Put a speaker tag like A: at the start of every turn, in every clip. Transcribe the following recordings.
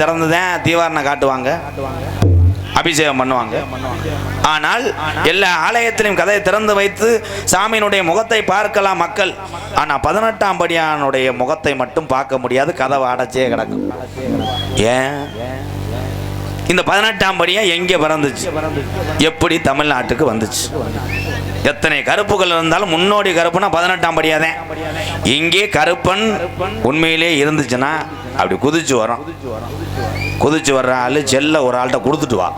A: திறந்துதான் தீவாரணம் காட்டுவாங்க. அபிஷேகம் பண்ணுவாங்க. ஆனால் எல்லா ஆலயத்திலையும் கதையை திறந்து வைத்து சாமியினுடைய முகத்தை பார்க்கலாம் மக்கள். ஆனால் பதினெட்டாம் படியானுடைய முகத்தை மட்டும் பார்க்க முடியாது. கதவை அடைச்சே கிடக்கும். ஏன்? இந்த பதினெட்டாம் படியா எங்கே பிறந்துச்சு? எப்படி தமிழ்நாட்டுக்கு வந்துச்சு? எத்தனை கருப்புகள் இருந்தாலும் முன்னோடி கருப்புனா பதினெட்டாம் படியாதான் இங்கே கருப்பன் உண்மையிலே இருந்துச்சுன்னா அப்படி குதிச்சு வரும். குதிச்சு வர்ற ஆள் செல்ல ஒரு ஆள்கிட்ட கொடுத்துட்டு வா.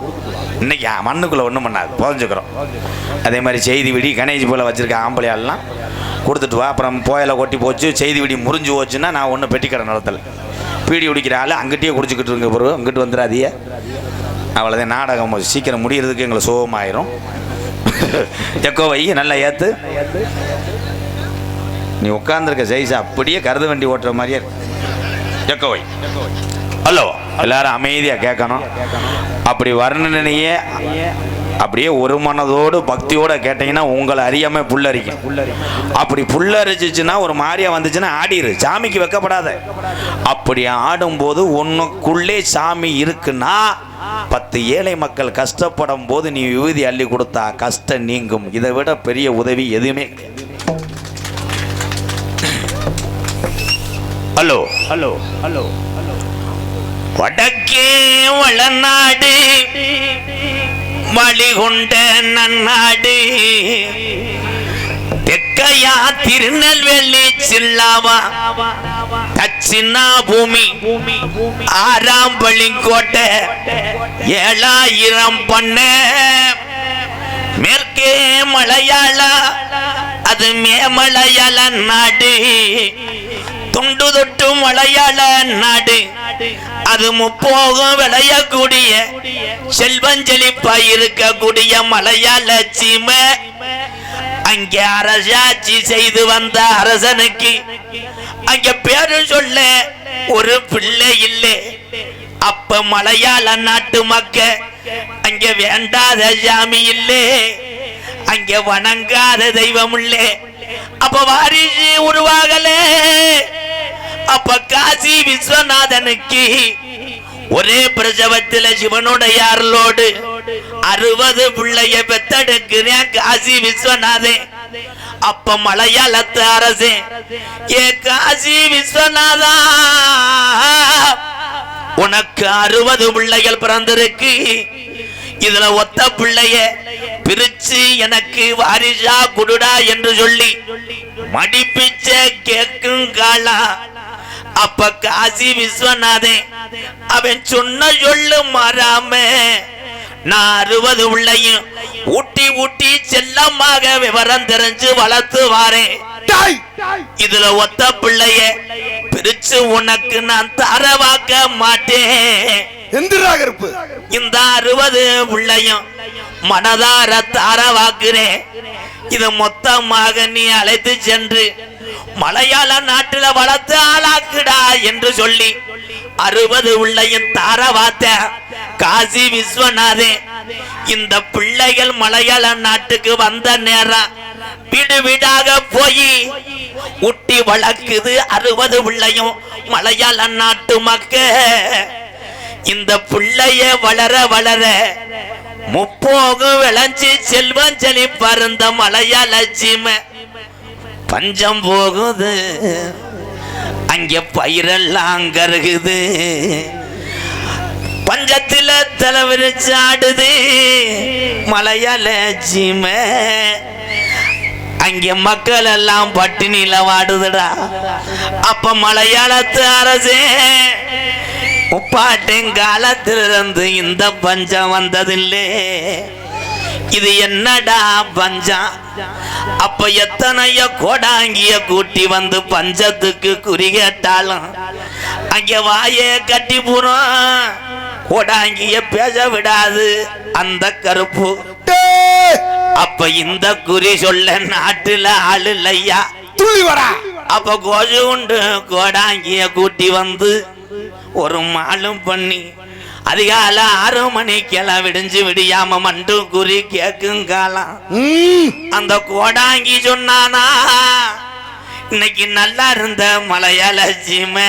A: இன்னைக்கு மண்ணுக்குள்ளே ஒன்றும் பண்ணாது. புதஞ்சுக்கிறோம். அதே மாதிரி செய்தி விடி கணேஷ் போல வச்சுருக்க ஆம்பளை ஆள்லாம் கொடுத்துட்டு வா. அப்புறம் போயில கொட்டி போச்சு செய்தி விடி முறிஞ்சு போச்சுன்னா நான் ஒன்றும் பெட்டிக்கடை நடத்தலை. பீடி குடிக்கிற ஆள் அங்கிட்டயே குடிச்சிக்கிட்டு இருங்க பிறகு அங்கிட்டு வந்துடாதீங்க. அவ்வளோதான் நாடகம் சீக்கிரம் முடியறதுக்கு எங்களை சோகமாயிரும். எக்கோ வை நல்லா ஏத்து. நீ உட்காந்துருக்க சைஸ் அப்படியே கருத வண்டி ஓட்டுற மாதிரியே இருக்கு. எக்கோ ஹலோ எல்லாரும் அமைதியாக கேட்கணும். அப்படி வர்ணனையே அப்படியே ஒரு மனதோடு பக்தியோட கேட்டீங்கன்னா உங்களை அறியாம புல்லரிக்கும். அப்படி புல்லரிச்சிச்சுன்னா ஒரு மாதிரியா வந்துச்சுன்னா ஆடிரு சாமிக்கு வைக்கப்படாத. அப்படி ஆடும்போது உனக்குள்ளே சாமி இருக்குன்னா பத்து ஏழை மக்கள் கஷ்டப்படும் போது நீ விபூதி அள்ளி கொடுத்தா கஷ்டம் நீங்கும். இதை விட பெரிய உதவி எதுவுமே. ஹலோ. Hello hello. வடக்கே வளநாடு. வழிகொண்ட நன்னாடு. தெக்கையா திருநெல்வேலி சில்லாவா. தச்சினா பூமி. ஆறாம் பள்ளிக்கோட்டை ஏழாயிரம் பண்ண. மேற்கே மலையாள. அது மேமலையாள நாடு. துண்டு தொட்டு மலையாள நாடு. அது முப்போகம் விளையக்கூடிய செல்வஞ்செழிப்பா இருக்கக்கூடிய மலையாள சீமை. அங்கே அரசாட்சி செய்து வந்த அரசனுக்கு அங்க பேரு சொல்ல ஒரு பிள்ளை இல்லை. அப்ப மலையாள நாட்டு மக்க அங்க வேண்டாத சாமி இல்லே. அங்க வணங்காத தெய்வம் இல்லே. அப்ப வாரிசு உருவாகலே. அப்ப காசி விஸ்வநாதனுக்கு ஒரே பிரசவத்துல சிவனுடைய அருளோடு அறுபது பிள்ளைய பெத்தெடுக்கிறேன் காசி விஸ்வநாதே. அப்ப மலையாளத்து அரசே ஏ காசி விஸ்வநாதா உனக்கு அறுபது பிள்ளைகள் பிறந்திருக்கு. இதுல ஒத்த பிள்ளைய பிரிச்சு எனக்கு வாரிசா குடுடா என்று சொல்லி மடிப்பிச்ச கேக்கும் காலா அப்ப காசி விஸ்வநாதே அவன் சொன்ன சொல்லு மாறாம நான் அறுபது உள்ளையும் ஊட்டி ஊட்டி செல்லமாக விவரம் தெரிஞ்சு வளர்த்து வாரேன். இதுல ஒத்த பிள்ளைய பிரிச்சு உனக்கு நான் தரவாக்க மாட்டேன். இந்த அறுபது பிள்ளையும் மனதார தாரவாக்குறேன். இது மொத்தமாக நீ அழைத்து சென்று மலையாள நாட்டுல வளர்த்து ஆளாக்குடா என்று சொல்லி அறுபது உள்ளையும் தாரவாத்த காசி விஸ்வநாதே இந்த பிள்ளைகள் மலையாள நாட்டுக்கு வந்த நேரம் வீடு வீடாக போய் ஊட்டி வளர்க்குது அறுபது உள்ளையும் மலையாள நாட்டு மக்க. இந்த பிள்ளைய வளர வளர முப்போகம் விளைஞ்சி செல்வம் செழிப்பருந்த மலையாள சீமை. பஞ்சம் போகுது. அங்கே பயிரெல்லாம் கருகுது. பஞ்சத்தில் தலைவிரிச்சு மலையால மலையாள சீமை. அங்கே மக்கள் எல்லாம் பட்டினியில வாடுதுடா. அப்ப மலையாளத்து அரசே முப்பாட்டின் காலத்திலிருந்து இந்த பஞ்சம் வந்ததில்லே. இது என்னடா பஞ்சம் அப்ப எத்தனைய கோடாங்கிய கூட்டி வந்து பஞ்சத்துக்கு குறி கேட்டாலும் அங்க வாயே கட்டி போறோம் கோடாங்கிய பேச விடாது அந்த கருப்பு. அப்ப இந்த குறி சொல்ல நாட்டுல ஆள் இல்லையா? அப்ப கோஜு உண்டு கோடாங்கிய கூட்டி வந்து ஒரு மாலும் பண்ணி அதிகால ஆறு மணிக்கெல்லாம் விடிஞ்சு விடியாம மண்டு குறி கேக்கும் காலம்
B: ம்,
A: அந்த கோடாங்கி சொன்னானா இன்னைக்கு நல்லா இருந்த மலையாள சீமை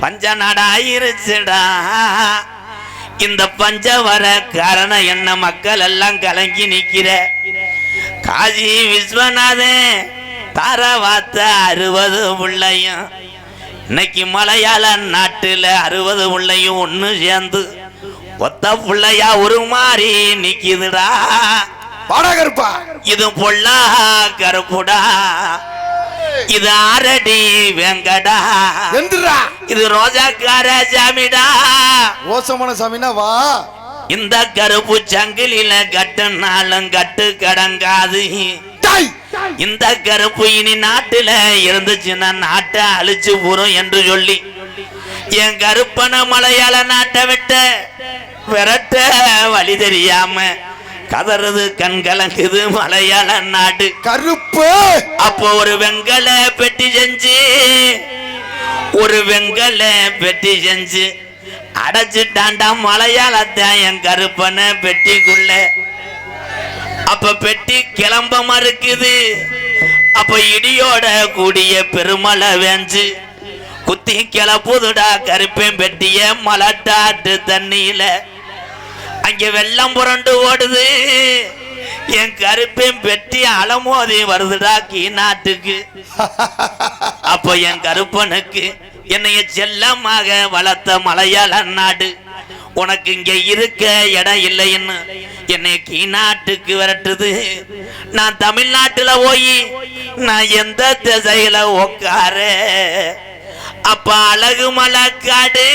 A: பஞ்ச நடாயிருச்சுடா இந்த பஞ்ச வர காரணம் என்ன மக்கள் எல்லாம் கலங்கி நிக்கிற? காசி விஸ்வநாதன் தார வாத்த அறுபது பிள்ளையும் இன்னைக்கு மலையாள நாட்டுல அறுபது பிள்ளையும் ஒண்ணு சேர்ந்து ஒத்த பிள்ளையா ஒரு மாதிரி நிக்குதுடா.
B: கருப்பா
A: இது பொல்லா கருப்புடா. இது ஆரடி வெங்கடா. இது ரோஜாக்கார சாமிடா.
B: ஓசமான சாமினா வா.
A: இந்த கருப்பு சங்கிலில கட்டுனாலும் கட்டு கடங்காது. இந்த கருப்பு இனி நாட்டுல இருந்துச்சுன்னா நாட்டை அழிச்சு போறோம் என்று சொல்லி என் கருப்பன மலையாள நாட்டை விட்ட விரட்ட வழி தெரியாம கதறுது கண் கலங்குது மலையாள நாடு.
B: கருப்பு.
A: அப்போ ஒரு வெங்கல பெட்டி செஞ்சு ஒரு வெங்கல பெட்டி செஞ்சு அடைச்சிட்டாண்டா மலையாளத்தை என் கருப்பனை பெட்டிக்குள்ள. அப்ப பெட்டி கிளம்ப மறுக்குது. அப்ப இடியோட கூடிய பெருமழை வேஞ்சு. குத்தி கிளப்புதுடா கருப்பேன் பெட்டிய மலட்டாட்டு தண்ணியில. அங்க வெள்ளம் புரண்டு ஓடுது. என் கருப்பேன் பெட்டி அலமோதி வருதுடா கீ நாட்டுக்கு அப்போ என் கருப்பனுக்கு என்னைய செல்லமாக வளர்த்த மலையாள நாடு. உனக்கு இங்க இருக்க இடம் இல்லைன்னு என்னை கீநாட்டுக்கு விரட்டுது. நான் தமிழ்நாட்டுல போய் நான் எந்த திசையில உக்கார அப்ப அழகு மலை காடு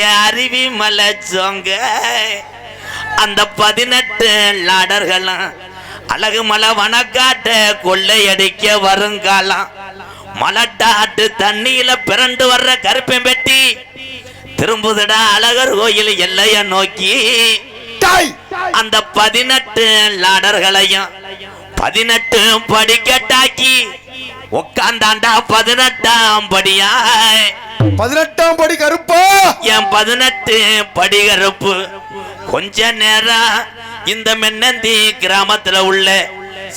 A: என் அருவி மலை சொங்க அந்த பதினெட்டு லாடர்களும் அழகு மலை வனக்காட்ட கொள்ளையடிக்க வருங்காலம். மலட்டாட்டு தண்ணியில பிறண்டு வர்ற கருப்பை பெட்டி திரும்புதடா அழகர் கோயில் எல்லைய நோக்கி. அந்த பதினெட்டு லாடர்களையும் பதினெட்டு படிக்கட்டாக்கி உட்காந்தாண்டா பதினெட்டாம் படியாய்.
B: பதினெட்டாம் படி கருப்பா?
A: என் பதினெட்டு படிகருப்பு கொஞ்ச நேரம் இந்த மென்னந்தி கிராமத்துல உள்ள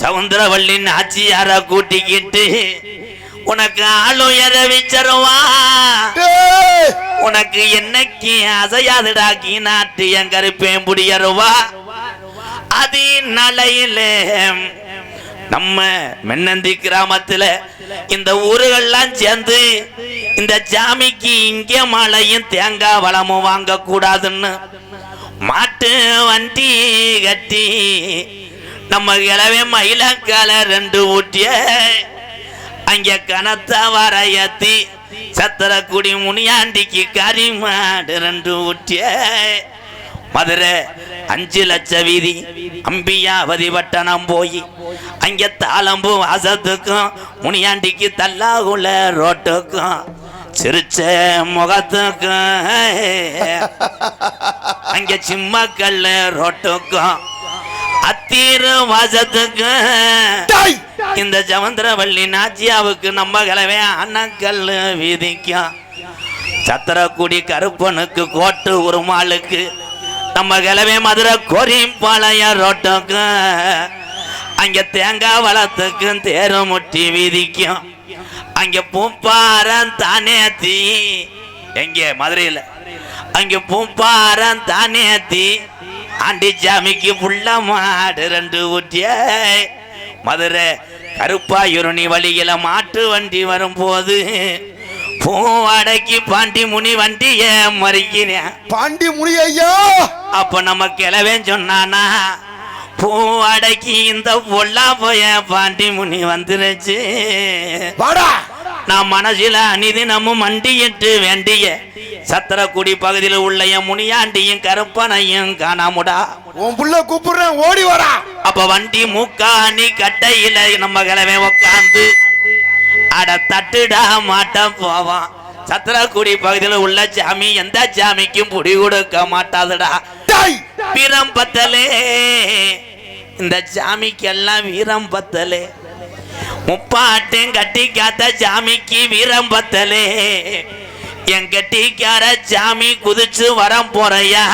A: சவுந்தரவள்ளி நாச்சியார கூட்டிக்கிட்டு உனக்கு ஆளும் எறவிச்சருவா
B: டேய்!
A: உனக்கு என்னைக்கு அசையாதுடா நாட்டு என் கருப்பேன் புடியருவா அது நலையிலே நம்ம மென்னந்தி கிராமத்துல இந்த ஊர்கள்லாம் சேர்ந்து இந்த ஜாமிக்கு இங்கே மழையும் தேங்காய் வளமும் வாங்க கூடாதுன்னு மாட்டு வண்டி கட்டி நம்ம கிளவே மயிலக்கால ரெண்டு ஊட்டிய அங்க கனத்த வரையத்தி சத்திரக்குடி முனியாண்டிக்கு கறி மாடு ரெண்டு ஊட்டிய மதுரை அஞ்சு லட்ச வீதி அம்பியாவதி பட்டணம் போய் அங்கே தாளம்பு வாசத்துக்கும் முனியாண்டிக்கு தல்லாகுள்ள ரோட்டுக்கும் சிரிச்ச முகத்துக்கும் அங்கே சிம்மக்கல்ல ரோட்டுக்கும் அத்தீர வாசத்துக்கும். இந்த ஜவந்திரவள்ளி நாச்சியாவுக்கு நம்ம கலவே அண்ணக்கல் வீதிக்கும் சத்திரக்குடி கருப்பனுக்கு கோட்டு உருமாளுக்கு நம்ம கிளவே மதுரை கோரிப்பாளையம் ரோட்டோக்கும் அங்க தேங்காய் வளத்துக்கும் தேரு முட்டி வீதிக்கும் அங்க பூம்பாரம் தானே தீ எங்கே? மதுரையில். அங்க பூம்பாரம் தானே தீ ஆண்டிச்சாமிக்கு புள்ள மாடு ரெண்டு ஊட்டியே. மதுரை கருப்பாயுருணி வழியில மாட்டு வண்டி வரும்போது பூவாடைக்கு பாண்டி முனி வண்டிய மறிக்கிறேன்.
B: பாண்டி முனி ஐயா
A: அப்ப நம்ம கிளவேன் சொன்னானா பூவாடைக்கு இந்த பொல்லா போய பாண்டி முனி வந்துருச்சு.
B: வாடா!
A: நான் மனசில அனிதினமும் மண்டியிட்டு வேண்டிய சத்திரக்குடி பகுதியில் உள்ள என் முனியாண்டியும் கருப்பனையும் காணாமுடா.
B: உன் புள்ள கூப்பிடுறேன் ஓடி வாடா.
A: அப்ப வண்டி மூக்காணி கட்டையில நம்ம கிளவே உக்காந்து அட தட்டுடா மாட்ட போவான். சத்திரக்குடி பகுதியில் உள்ள சாமி எந்த சாமிக்கும் புடி கொடுக்க மாட்டாதுடா. வீரம் பத்தலே. இந்த சாமிக்கெல்லாம் வீரம் பத்தலே. முப்பாட்டம் கட்டிக்காத்த சாமிக்கு வீரம் பத்தலே. என் கட்டிக்கார சாமி குதிச்சு வரம் போறையா?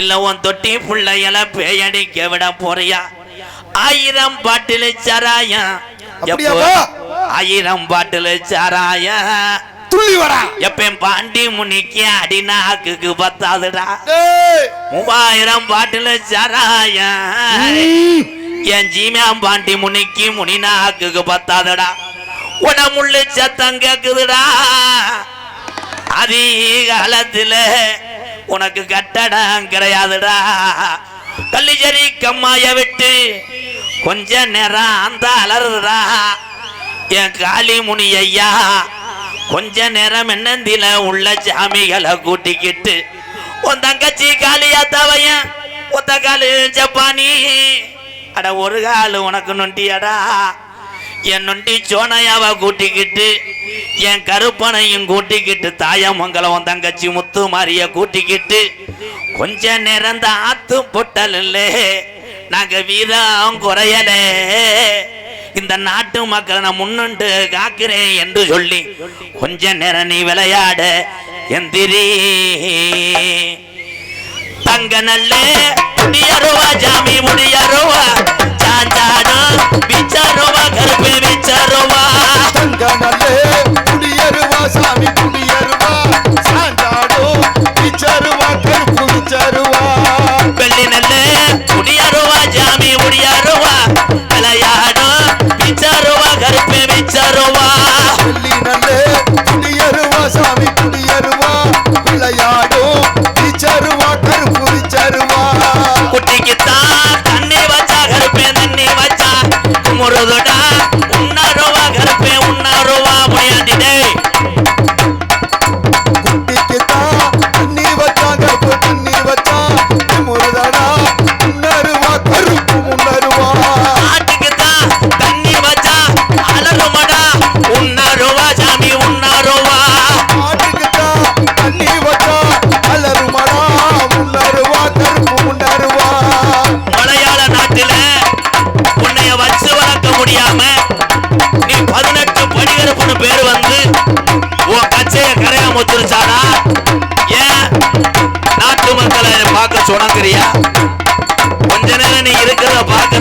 A: இல்ல உன் தொட்டி பிள்ளைகள பேயடிக்க விட போறியா? ஆயிரம் பாட்டில் சாராயம். ஆயிரம் பாட்டில் சாராயம். எப்பயும் பாண்டி முனிக்கு அடிநாக்கு பத்தாதுடா. மூவாயிரம் பாட்டில் சாராயம். என் ஜீமியாம் பாண்டி முனிக்கு முனிநாக்குக்கு பத்தாதடா. உன முள்ளு சத்தம் கேக்குதுடா. அதிகாலத்துல உனக்கு கட்டடம் கிடையாதுடா. கள்ளிச்சரி கம்மாய விட்டு கொஞ்ச நேரம் அந்த அலறுதுடா. என் காளிமுனி ஐயா கொஞ்ச நேரம் என்னந்தில உள்ள சாமிகளை கூட்டிக்கிட்டு உன் தங்கச்சி காலியா தவையன் உன் தக்காளி ஜப்பானி அட ஒரு கால் உனக்கு நொண்டியாடா. என் நொண்டி சோனையாவை கூட்டிக்கிட்டு என் கருப்பனையும் கூட்டிக்கிட்டு தாயமங்கலம் தங்கச்சி முத்து மாறிய கூட்டிக்கிட்டு கொஞ்ச நேரம் தான் ஆத்து பொட்டல் இல்லை நாங்க வீரம் குறையலே. இந்த நாட்டு மக்களை நான் முன்னுண்டு காக்கிறேன் என்று சொல்லி கொஞ்ச நேரம் நீ விளையாட எந்திரி. தங்க நல்ல முடிய ரூபா ஜாமி
B: முடிய ரூபா சாஞ்சாடும் பிச்ச ரூபா கருப்பு பிச்ச
A: ரூபா தங்க நல்ல முடிய ரூபா சாமி
B: முடிய ரூபா சாஞ்சாடும் பிச்ச ரூபா கருப்பு
A: பிச்ச ரூபா வெள்ளி நல்ல முடிய ஜாமி முடிய விளையாடும் பிச்ச ரூபா கருப்பு சுணங்குறியா கொஞ்ச நேரம் நீ இருக்கிறத பார்க்க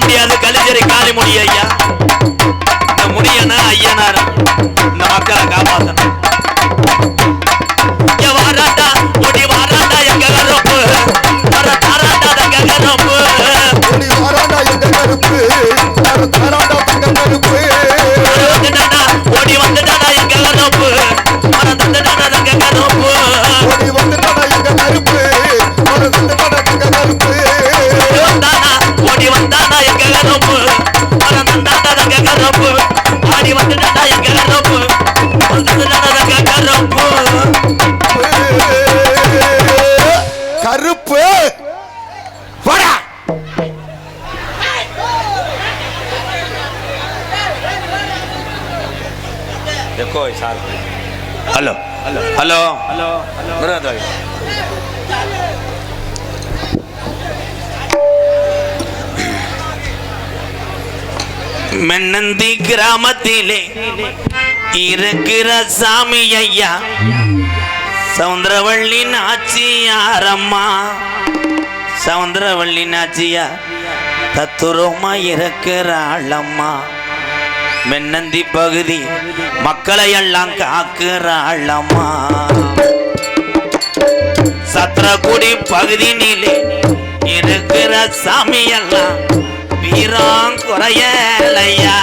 A: முடியாது கலைஞரை காலி முடி ஐயா இந்த முடியனா ஐயனார்? இந்த மக்களை காப்பாத்தணும். கோய் sir hello hello hello hello hello Mennandhi கிராமத்திலே இருக்கிற சாமி ஐயா சவுந்தரவள்ளி நாச்சியாரம்மா சவுந்தரவள்ளி நாச்சியா தத்துரமா இருக்கிறாளம்மா மென்னந்தி பகுதி மக்களை எல்லாம் காக்குறாளம்மா சத்திரக்குடி நிலை இருக்கிற சாமியெல்லாம் வீராங்குறையலையா?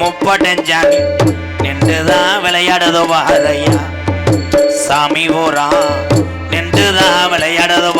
A: முப்பட்டஞ்சாமி நின்றுதான் விளையாடுதோ வாரையா? சாமி ஓரா நின்றுதான் விளையாடுதோ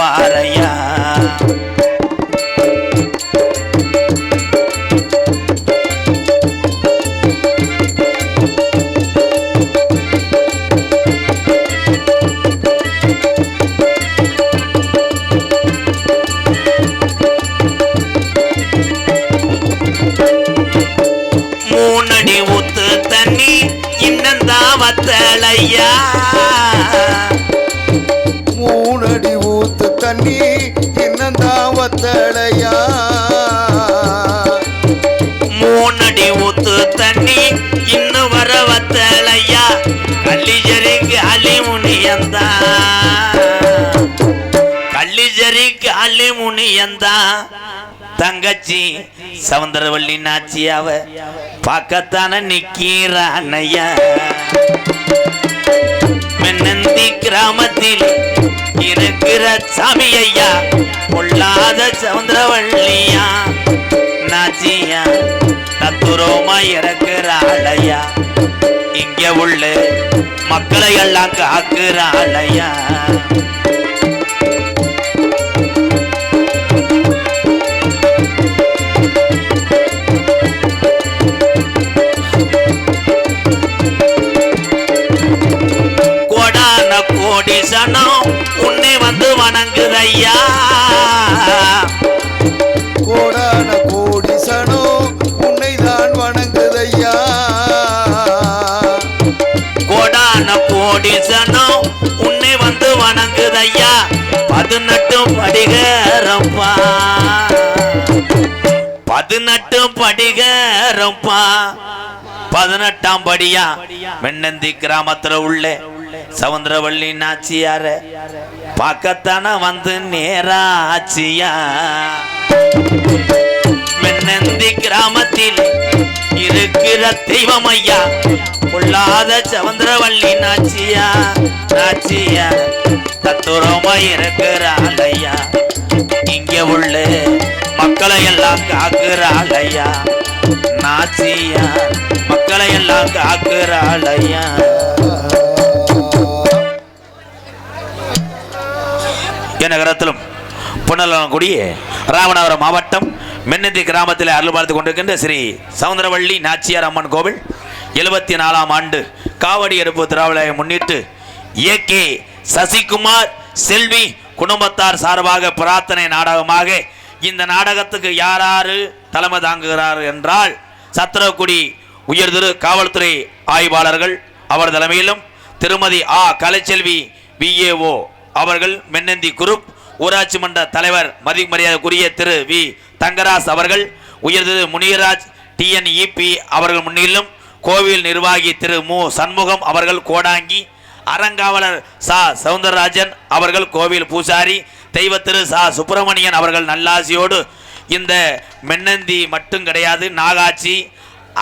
A: முனியந்தா. தங்கச்சி சவுந்தரவள்ளி நாச்சியாவ பார்க்கத்தான நிக்கிறானையா. மென்னந்தி கிராமத்தில் இருக்கிற சாமி ஐயா பொல்லாத சவுந்தரவள்ளியா. நாச்சியா தத்துரோமா இறக்குறாளையா. இங்க உள்ள மக்களை எல்லாம் காக்குறாளையா. சனம் உன்னை வந்து வணங்குதையா?
B: கோடான கோடி சனோ உன்னைதான் வணங்குதையா?
A: கோடான கோடி சனம் உன்னை வந்து வணங்குதையா? பதினெட்டு படிகரப்பா பதினெட்டு படிகரப்பா பதினெட்டாம் படியா? மென்னந்தி கிராமத்துல உள்ள. சவுந்தரவள்ளி நாச்சியார பக்கத்தான வந்து நேராச்சியா? மென்னந்தி கிராமத்தில் இருக்கிற தெய்வம் ஐயா பொல்லாத சவுந்தரவள்ளி நாச்சியா? நாச்சியா தத்துரமா இருக்கிறாள் ஐயா. இங்க உள்ள மக்களை எல்லாம் காக்குறாளையா நாச்சியா மக்களை எல்லாம் காக்குறாளையா நகரத்திலும் புனலங்குடிய ராமநாதபுரம் மாவட்டம் மென்னந்தி கிராமத்தில் அருள் பார்த்து கொண்டிருக்கின்ற ஸ்ரீ சவுந்தரவள்ளி நாச்சியார் அம்மன் கோவில் எழுபத்தி நாலாம் ஆண்டு காவடி எடுப்பு திருவிழாவை முன்னிட்டு ஏகே சசிகுமார் செல்வி குடும்பத்தார் சார்பாக பிரார்த்தனை நாடகமாக இந்த நாடகத்துக்கு யாராரு தலைமை தாங்குகிறார் என்றால் சத்திரக்குடி உயர்திரு காவல்துறை ஆய்வாளர்கள் அவர் தலைமையிலும் திருமதி ஆ. கலைச்செல்வி விஏஓ அவர்கள் மென்னந்தி குரூப் ஊராட்சி மன்ற தலைவர் மதிமரியாதைக்குரிய திரு வி. தங்கராஜ் அவர்கள் உயர்திரு முனியராஜ் டிஎன்இபி அவர்கள் முன்னிலும் கோவில் நிர்வாகி திரு மு. சண்முகம் அவர்கள் கோடாங்கி அறங்காவலர் சா. சவுந்தரராஜன் அவர்கள் கோவில் பூசாரி தெய்வ திரு சா சுப்பிரமணியன் அவர்கள் நல்லாசியோடு இந்த மென்னந்தி மட்டும் கிடையாது நாகாட்சி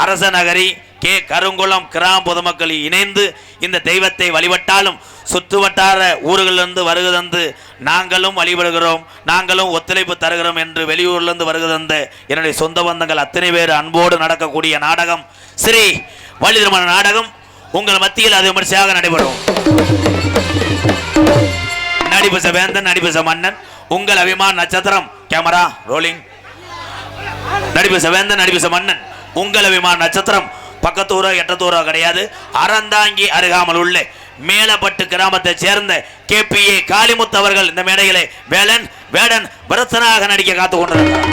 A: அரசநகரி கே. கருங்குளம் கிராம பொதுமக்கள் இணைந்து இந்த தெய்வத்தை வழிபட்டாலும் சுற்றுவட்டார ஊர்களிலிருந்து வருகதந்து நாங்களும் வழிபடுகிறோம் நாங்களும் ஒத்துழைப்பு தருகிறோம் என்று வெளியூர்லேருந்து வருகை என்னுடைய சொந்த பந்தங்கள் அத்தனை பேர் அன்போடு நடக்கக்கூடிய நாடகம் ஸ்ரீ வள்ளி நாடகம் உங்கள் மத்தியில் அது விமர்சையாக நடைபெறும். நடிபச வேந்தன் நடிபச மன்னன். உங்கள் அபிமான நட்சத்திரம் கேமரா ரோலிங். நடிபச வேந்தன் நடிபச மன்னன். உங்கள் அபிமான நட்சத்திரம் பக்கத்தூரோ எட்டத்தூரோ கிடையாது. அறந்தாங்கி அருகாமல் உள்ள. மேலப்பட்டு கிராமத்தை சேர்ந்த கே பி ஏ காளிமுத்து அவர்கள் இந்த மேடையிலே வேலன் வேடன் பரத்தனாக நடிக்க காத்து கொண்டிருக்கிறார்.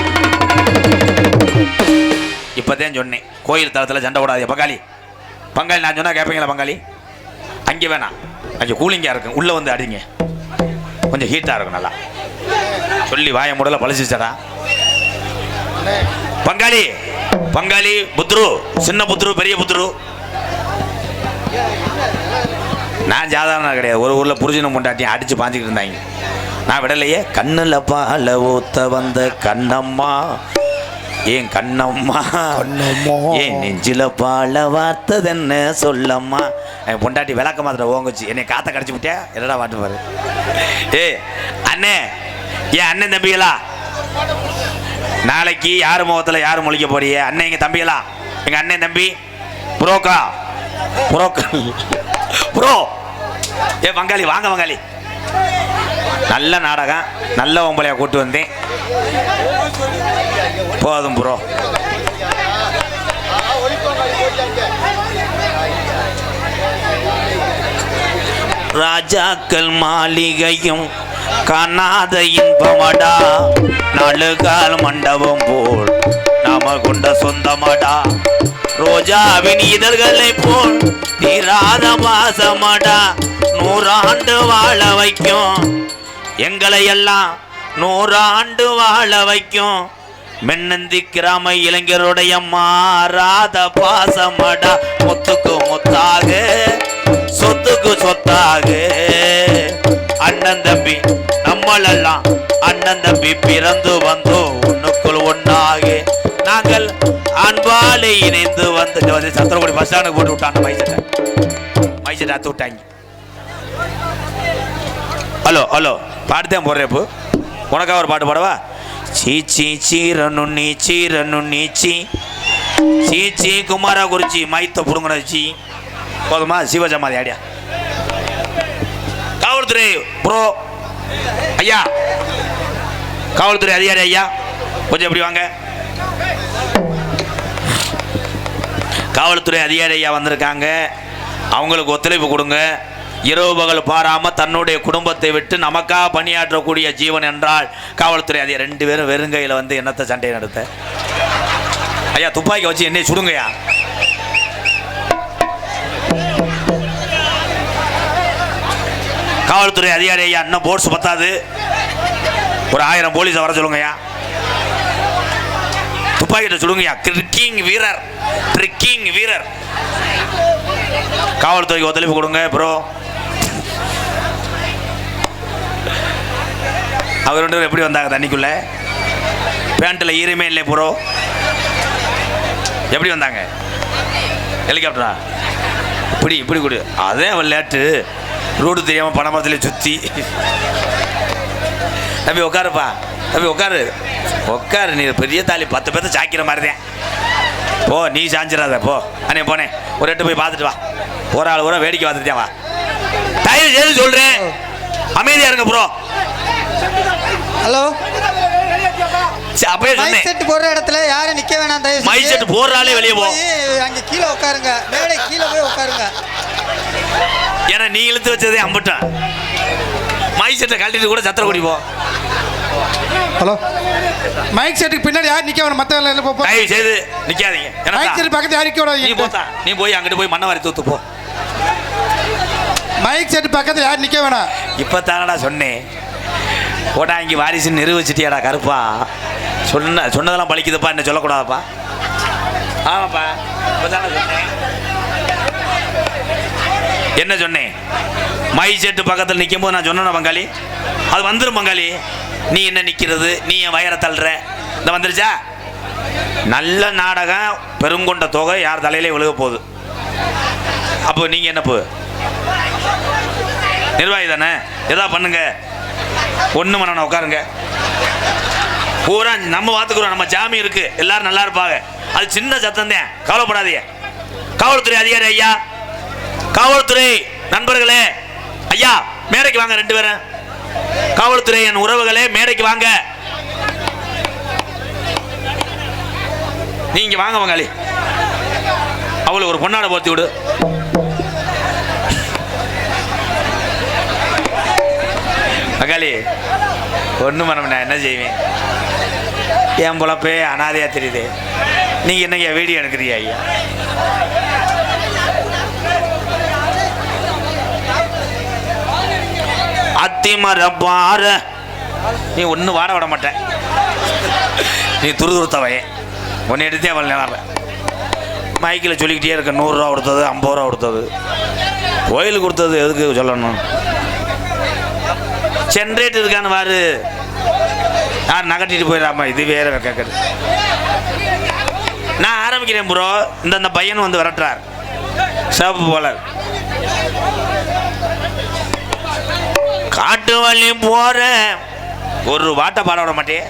A: இப்பதான் சொன்னேன் கோயில் தளத்தில் சண்டை போடாதே பங்காளி. பங்காளி நான் சொன்னா கேட்பீங்களா பங்காளி? அங்கே வேணாம். அங்கே கூலிங்காக இருக்கும் உள்ளே வந்து அடிங்க. கொஞ்சம் ஹீட்டாக இருக்கும் நல்லா. சொல்லி வாய முடல பழசிச்சடா பங்காளி பங்காளி புத்ரு சின்ன புத்ரு பெரிய புத்ரு. நான் சாதாரண கிடையாது. ஒரு ஊரில் புரிஜினம் முண்டாட்டியும் அடித்து பாஞ்சிக்கிட்டு இருந்தாங்க. நான் விடலையே கண்ணில் பால ஊத்த வந்த கண்ணம்மா. ஏன் கண்ணம்மா?
B: கண்ணம்மா.
A: ஏன் நெஞ்சில பால வார்த்தது என்ன சொல்லம்மா? என் பொண்டாட்டி விளக்க மாத்திர ஓங்குச்சு. என்னை காத்த கடிச்சு விட்டியா? என்னடா பாட்டு பாரு ஏய் அண்ணே. ஏன் அண்ணன் தம்பிகளா? நாளைக்கு யார் முகத்தில் யார் முழிக்க போறிய? அண்ணன் எங்க தம்பிகளா? எங்க அண்ணன் தம்பி? புரோக்கா? புரோக்கா ப்ரோ. ஏ பங்காளி வாங்க பங்காளி நல்ல நாடகம் நல்ல ஒம்பளையா கூட்டு வந்தேன். போதும் ப்ரோ ராஜாக்கள் மாளிகையும் காணாத இன்பமடா. நழுகால் மண்டபம் போல் நாம கொண்ட சொந்தமடா. ரோஜாவின் இதழ்களை போல் தீராத மாசமடா நூறாண்டு வாழ வைக்கும் எங்களை எல்லாம் நூறாண்டு வாழ வைக்கும். மென்னந்தி கிராம இளைஞருடைய மாறாத பாசமடா. முத்துக்கு முத்தாக சொத்துக்கு சொத்தாக. அண்ணன் தம்பி நம்மளெல்லாம் அண்ணன் தம்பி பிறந்து வந்தோம் ஒண்ணுக்குள் ஒன்றாக நாங்கள் அன்பாலே இணைந்து வந்து வந்து சத்திரக்குடி பஸ் ஸ்டாண்டுக்கு போட்டு விட்டாங்க மைசட்டை மைசட்டை அத்து விட்டாங்க. ஹலோ ஹலோ பாட்டுதான் போடுறேன் இப்போ. உனக்காக ஒரு பாட்டு பாடவா? சீ சீ சீரனு நீச்சி சீரனு நீச்சி சீ. சீ குமாரா குறிச்சி மைத்த புடுங்குற சீ. போதுமா? சிவஜமாதி ஆடியா. காவல்துறை ப்ரோ ஐயா. காவல்துறை அதிகாரி ஐயா. கொஞ்சம் எப்படி வாங்க. காவல்துறை அதிகாரி ஐயா வந்திருக்காங்க. அவங்களுக்கு ஒத்துழைப்பு கொடுங்க. இரவு பகல் பாராம தன்னுடைய குடும்பத்தை விட்டு நமக்காக பணியாற்றக்கூடிய ஜீவன் என்றால் காவல்துறை அதிகாரி ரெண்டு பேரும் வெறுங்கையில் வந்து என்னத்தை சண்டை நடத்த? ஐயா துப்பாக்கி வச்சு என்னை சுடுங்கய்யா? காவல்துறை அதிகாரி ஐயா இன்னும் போர்ஸ் பத்தாது. ஒரு ஆயிரம் போலீஸை வர சொல்லுங்கய்யா. துப்பாக்கிட்ட சுடுங்கய்யா. ட்ரிக்கிங் வீரர். ட்ரிக்கிங் வீரர். காவல்துறைக்கு ஒத்துழைப்பு கொடுங்க ப்ரோ அவர் ரெண்டு எப்படி வந்தாங்க தண்ணிக்குள்ள? பேண்ட்டில் ஈரமே இல்லை ப்ரோ எப்படி வந்தாங்க? ஹெலிகாப்டரா இப்படி இப்படி கொடு. அதே விளையாட்டு. ரோடு தெரியாமல் பணமரத்துலேயே சுற்றி தம்பி உட்காருப்பா. தம்பி உட்காரு. உட்காரு நீ பெரிய தாலி பத்து பேர்த்த சாய்க்கிற மாதிரி தான் போ நீ சாஞ்சிடாத போ. அண்ணே போனேன் ஒரு எட்டு போய் பார்த்துட்டு வா. ஒரு ஆள் கூட வேடிக்கை பார்த்துட்டேன் வா. தயவு செய்து சொல்கிறேன் அமைதியாக இருங்க ப்ரோ
C: ஹலோ.
A: அப்பயே சொன்னேன்.
C: செட் போடுற இடத்துல யாரும் நிக்க வேணாம் தயவு செஞ்சு.
A: மைக் செட் போடுறாலே வெளியே போ.
C: போய் அங்க கீழே உட்காருங்க. மேடை கீழே போய் உட்காருங்க.
A: ஏன்னா நீ இழுத்து வச்சதே அம்பட்டான் மை செட்டை கழட்டிட்டு கூட சத்திர குடி போ.
D: ஹலோ. மைக் செட்டுக்கு பின்னாடி யார் நிக்க வேணும்? மத்த வேலை போ போ.
A: தயவு செய்து நிக்காதீங்க.
D: மைக் செட்டு பக்கத்துல யார் நிக்க
A: நீ போத்தா. நீ போய் அங்கிட்டு போய் மண்ணை வாரி தூத்து போ.
D: மைக் செட்டு பக்கத்துல யார் நிக்க வேணாம்?
A: இப்போ தானடா சொன்னேன். போட்டா இங்கே வாரிசுன்னு நிரூபிச்சிட்டியாடா கருப்பா? சொன்ன சொன்னதெல்லாம் பழிக்குதுப்பா என்ன சொல்லக்கூடாதுப்பா. ஆமாப்பா சொன்னேன். என்ன சொன்னேன்? மை செட்டு பக்கத்தில் நிற்கும் போது நான் சொன்னேன் பங்காளி. அது வந்துடும் பங்காளி. நீ என்ன நிற்கிறது நீ என் வயரை தள்ளுற. இந்த வந்துருச்சா? நல்ல நாடகம் பெருங்கொண்ட தொகை யார் தலையிலே விழுக போகுது. அப்போ நீங்கள் என்ன போ? நிர்வாகி தானே? எதா பண்ணுங்க. ஒன்று மணி உட்காருங்க. பூரா நம்ம பார்த்துக்குறோம் நம்ம ஜாமி இருக்கு. எல்லாரும் நல்லா இருப்பாங்க. அது சின்ன சத்தம் தான் கவலைப்படாதீங்க. காவல்துறை அதிகாரி ஐயா. காவல்துறை நண்பர்களே. ஐயா மேடைக்கு வாங்க ரெண்டு பேரும். காவல்துறை என் உறவுகளே மேடைக்கு வாங்க. நீங்க வாங்க வாங்காளி அவளுக்கு ஒரு பொன்னாடை போர்த்தி விடு. மகாளி ஒன்றும் பண்ண நான் என்ன செய்வேன்? என் பொழப்பே அனாதையாக தெரியுது. நீங்கள் என்னங்க வீடியோ எடுக்கிறியா ஐயா? அத்திமர பார நீ ஒன்றும் வாட விட மாட்டேன். நீ துருதுருத்தவையே ஒன்று எடுத்தே அவள் வர்றேன் மைக்கில் சொல்லிக்கிட்டே இருக்க நூறுரூவா கொடுத்தது ஐம்பது ரூபா கொடுத்தது. கோயில் கொடுத்தது எதுக்கு சொல்லணும்? ஜென்ரேட் இருக்கான்னு வாரு யார் நகட்டிட்டு போயிடாம இது வேற கேட்குறது நான் ஆரம்பிக்கிறேன் ப்ரோ இந்த அந்த பையன் வந்து விரட்டுறார். சிவப்பு போலர் காட்டு வழி போற ஒரு வாட்டை பாட விட மாட்டேன்.